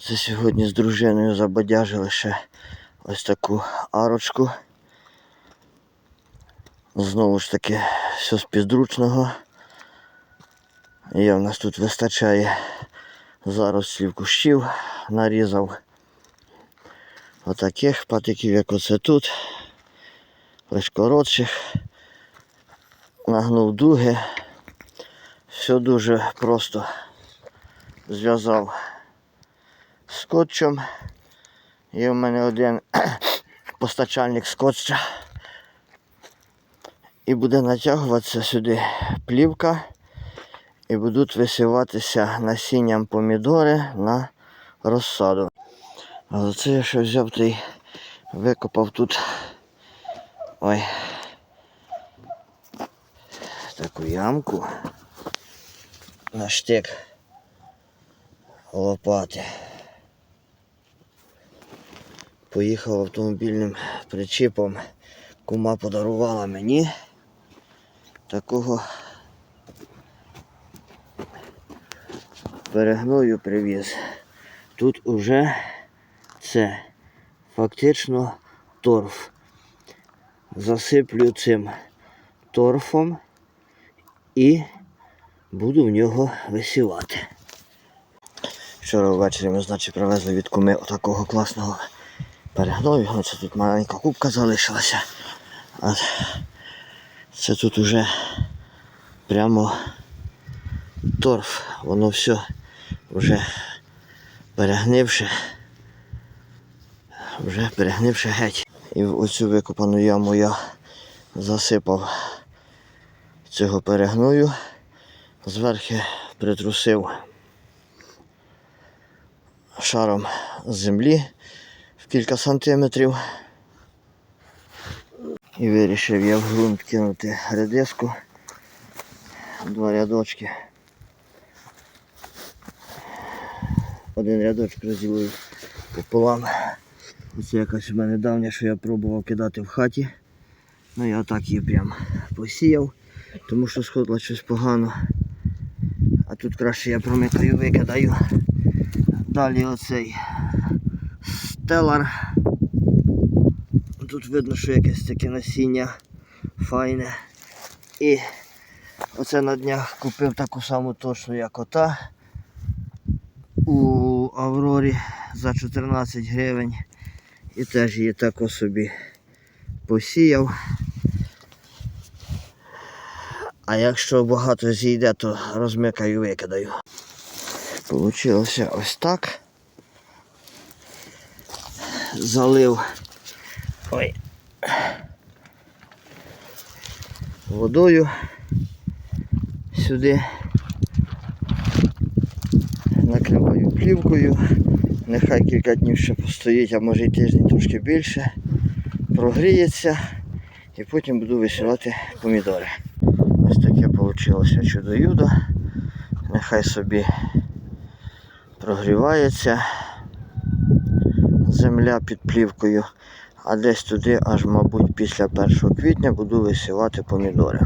Це сьогодні з дружиною забадяжили ще ось таку арочку. Знову ж таки, все з підручного. Є в нас тут вистачає зарослів кущів, нарізав отаких патиків, як оце тут. Ось коротших. Нагнув дуги. Все дуже просто зв'язав скотчем. Є в мене один постачальник скотча. І буде натягуватися сюди плівка. І будуть висіватися насінням помідори на розсаду. А це я ще взяв та й викопав тут. Ой. Таку ямку. На штик лопати. Поїхав автомобільним причіпом. Кума подарувала мені такого перегною привіз. Тут уже це фактично торф. Засиплю цим торфом і буду в нього висівати. Вчора ввечері ми, значить, привезли від куми отакого класного перегною. Оце тут маленька кубка залишилася. А це тут уже прямо торф. Воно все вже перегнивши. Вже перегнивши геть. І в оцю викопану яму я засипав цього перегною, зверху притрусив шаром землі кілька сантиметрів. І вирішив я в ґрунт кинути редиску. Два рядочки. Один рядочок розділив пополам. Оце якась в мене давня, що я пробував кидати в хаті. Ну я так її прям посіяв, тому що сходило щось погано. А тут краще я промикаю, викидаю. Далі оцей стелар. Тут видно, що якесь таке насіння файне. І оце на днях купив таку саму точну, як ота у Аврорі за 14 гривень. І теж її тако собі посіяв. А якщо багато зійде, то розмикаю і викидаю. Получилося ось так. Залив ой, водою сюди. Накриваю плівкою. Нехай кілька днів ще постоїть, а може й тиждень трошки більше. Прогріється і потім буду висівати помідори. Ось таке вийшло чудо-юдо. Нехай собі прогрівається земля під плівкою, а десь туди, аж, мабуть, після 1 квітня буду висівати помідори.